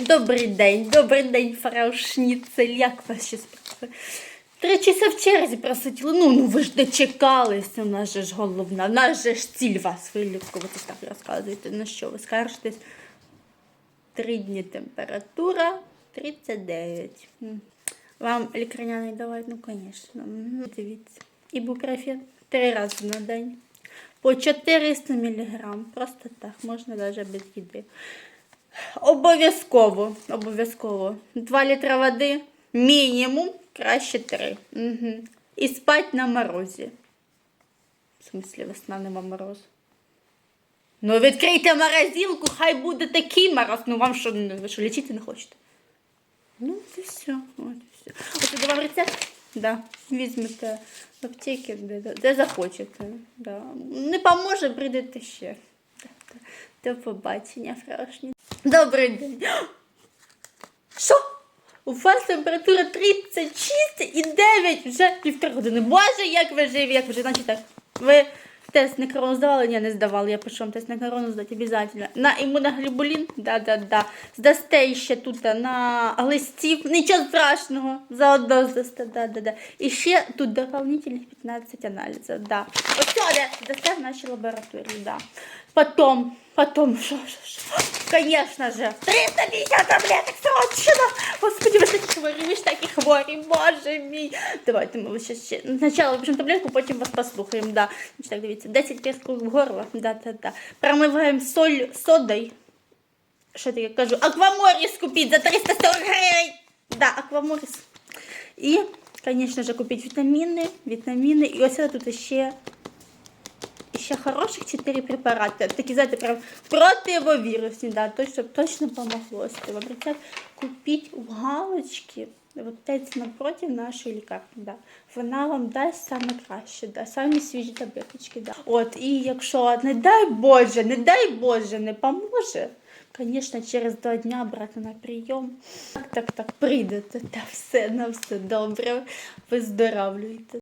Добрий день, добрий день, фрау Шніцель. Як вас ще справи? Три часа в черзі просиділи. Ну, ну ви ж дочекалися, у нас же ж головна, у нас же ж ціль вас вилікувати. Так розказуєте, на що ви скаржитесь? Три дні температура 39. Вам лікарняний давати? Ну, звісно. Дивіться. Ібупрофен три рази на день. По 400 мг. Просто так, можна навіть без їди. Обов'язково, обов'язково. 2 літра води, мінімум, краще 3. Угу. І спать на морозі. В смислі, весна нема морозу. Ну, відкрийте морозилку, хай буде такий мороз. Ну вам що, ну, ви що лічити не хочете? Ну, от і все. От все. Це вам рецепт? Да. Візьмете в аптеки, де, де, захочете. Да. Не поможе, прийдете ще. До побачення, фрашні. Добрий день. Що? У вас температура 36,9 вже півтора години. Боже, як ви живі, як ви живі. Значить так, ви тест на корону здавали? Ні, не здавали. Я пишу вам тест на корону здати обов'язково. На імуноглобулін, да-да-да. Здасте ще тут на глистів. Нічого страшного. Заодно здасте, да-да-да. І ще тут дополнительних 15 аналізів, да. Ось це здасте в нашій лабораторії, да. Потом, потом, що, що, що? Конечно же, 350 таблеток срочно! Господи, ж такі хворі, ви ж такі хворі, боже мій. Давайте ми ще, ще. Спочатку таблетку, потім вас послухаємо, да. Значить, так, дивіться, 10 песків в горло, да, да, да. Промиваємо соль содою. Що таке кажу? Акваморіс купіть за 340 гривень. Да, акваморіс. І, звісно ж, купіть вітаміни, вітаміни. І ось тут ще ще хороших 4 препарати. Такі, знаєте, прям противовірусні, да, то, щоб точно помогло. Ось вам рецепт купіть у галочки в аптеці напроти нашої лікарні. Да. Вона вам дасть саме краще, да, самі свіжі таблеточки. Да. От, і якщо, не дай Боже, не дай Боже, не поможе, Звісно, через два дня брати на прийом. Так, так, так, прийдете, та все, на все добре, виздоравлюйте.